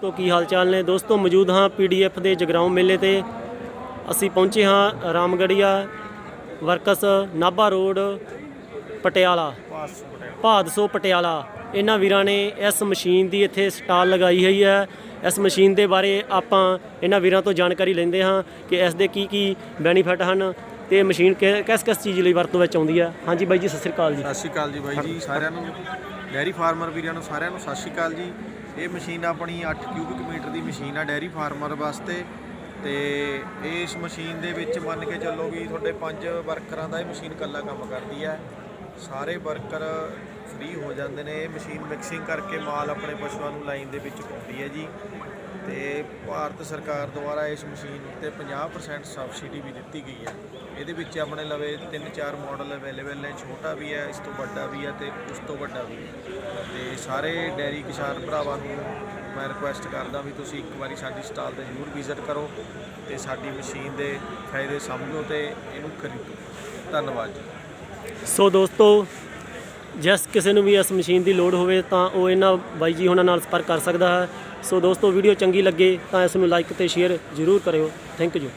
ਦੋਸਤੋ, ਕੀ ਹਾਲ ਚਾਲ ਨੇ? ਦੋਸਤੋ, ਮੌਜੂਦ ਹਾਂ ਪੀਡੀਐਫ ਦੇ ਜਗਰਾਉਂ ਮੇਲੇ ਤੇ। ਅਸੀਂ ਪਹੁੰਚੇ ਹਾਂ ਰਾਮਗੜੀਆ ਵਰਕਸ ਨਾਭਾ ਰੋਡ, ਪਟਿਆਲਾ। ਭਾਦਸੋ ਪਟਿਆਲਾ। ਇਹਨਾਂ ਵੀਰਾਂ ਨੇ ਇਸ ਮਸ਼ੀਨ ਦੀ ਇੱਥੇ ਸਟਾਲ ਲਗਾਈ ਹੋਈ ਹੈ। ਇਸ ਮਸ਼ੀਨ ਦੇ ਬਾਰੇ ਆਪਾਂ ਇਹਨਾਂ ਵੀਰਾਂ ਤੋਂ ਜਾਣਕਾਰੀ ਲੈਂਦੇ ਹਾਂ ਕਿ ਇਸ ਦੇ ਕੀ ਕੀ ਬੈਨੀਫਿਟ ਹਨ ਤੇ ਮਸ਼ੀਨ ਕਿਸ ਕਿਸ ਚੀਜ਼ ਲਈ ਵਰਤੋਂ ਵਿੱਚ ਆਉਂਦੀ ਹੈ। ਹਾਂਜੀ ਬਾਈ ਜੀ, ਸਤਿ ਸ੍ਰੀ ਅਕਾਲ ਜੀ। ਸਤਿ ਸ਼੍ਰੀ ਅਕਾਲ ਜੀ ਬਾਈ ਜੀ, ਸਾਰਿਆਂ ਨੂੰ। ਡੈਰੀ ਫਾਰਮਰ ਵੀਰਾਂ ਨੂੰ ਸਾਰਿਆਂ ਨੂੰ ਸਤਿ ਸ਼੍ਰੀ ਅਕਾਲ ਜੀ। ਇਹ ਮਸ਼ੀਨ ਆਪਣੀ 8 ਕਿਊਬਿਕ ਮੀਟਰ ਦੀ ਮਸ਼ੀਨ ਆ ਡੈਰੀ ਫਾਰਮਰ ਵਾਸਤੇ। ਤੇ ਇਸ ਮਸ਼ੀਨ ਦੇ ਵਿੱਚ ਮੰਨ ਕੇ ਚੱਲੋ ਵੀ ਤੁਹਾਡੇ ਪੰਜ ਵਰਕਰਾਂ ਦਾ ਇਹ ਮਸ਼ੀਨ ਇਕੱਲਾ ਕੰਮ ਕਰਦੀ ਹੈ ਸਾਰੇ ਵਰਕਰ ਫ੍ਰੀ ਹੋ ਜਾਂਦੇ ਨੇ ਇਹ ਮਸ਼ੀਨ ਮਿਕਸਿੰਗ ਕਰਕੇ ਮਾਲ ਆਪਣੇ ਪਸ਼ੂਆਂ ਨੂੰ ਲਾਈਨ ਦੇ ਵਿੱਚ ਪਾਉਂਦੀ ਹੈ ਜੀ। ਤੇ ਭਾਰਤ ਸਰਕਾਰ ਦੁਆਰਾ ਇਸ ਮਸ਼ੀਨ ਉੱਤੇ 50% ਸਬਸਿਡੀ ਵੀ ਦਿੱਤੀ ਗਈ ਹੈ। ਇਹਦੇ ਵਿੱਚ ਆਪਣੇ ਲਵੇ ਤਿੰਨ ਚਾਰ ਮਾਡਲ ਅਵੇਲੇਬਲ ਨੇ, ਛੋਟਾ ਵੀ ਹੈ, ਇਸ ਤੋਂ ਵੱਡਾ ਵੀ ਹੈ ਤੇ ਉਸ ਤੋਂ ਵੱਡਾ ਵੀ ਹੈ। ਤੇ ਸਾਰੇ ਡੈਰੀ ਕਿਸਾਨ ਭਰਾਵਾਂ ਨੂੰ ਮੈਂ ਰਿਕੁਐਸਟ ਕਰਦਾ ਵੀ ਤੁਸੀਂ ਇੱਕ ਵਾਰੀ ਸਾਡੀ ਸਟਾਲ ਤੇ ਜ਼ਰੂਰ ਵਿਜ਼ਿਟ ਕਰੋ ਤੇ ਸਾਡੀ ਮਸ਼ੀਨ ਦੇ ਫਾਇਦੇ ਸਮਝੋ ਤੇ ਇਹਨੂੰ ਖਰੀਦੋ। ਧੰਨਵਾਦ ਜੀ। ਸੋ ਦੋਸਤੋ ਜਿਸ ਕਿਸੇ ਨੂੰ ਵੀ ਇਸ ਮਸ਼ੀਨ ਦੀ ਲੋੜ ਹੋਵੇ ਤਾਂ ਉਹ ਇਹਨਾਂ ਬਾਈ ਜੀ ਉਹਨਾਂ ਨਾਲ ਸੰਪਰਕ ਕਰ ਸਕਦਾ ਹੈ। ਸੋ ਦੋਸਤੋ ਵੀਡੀਓ ਚੰਗੀ ਲੱਗੇ ਤਾਂ ਇਸ ਨੂੰ ਲਾਈਕ ਤੇ ਸ਼ੇਅਰ ਜ਼ਰੂਰ ਕਰਿਓ। Thank you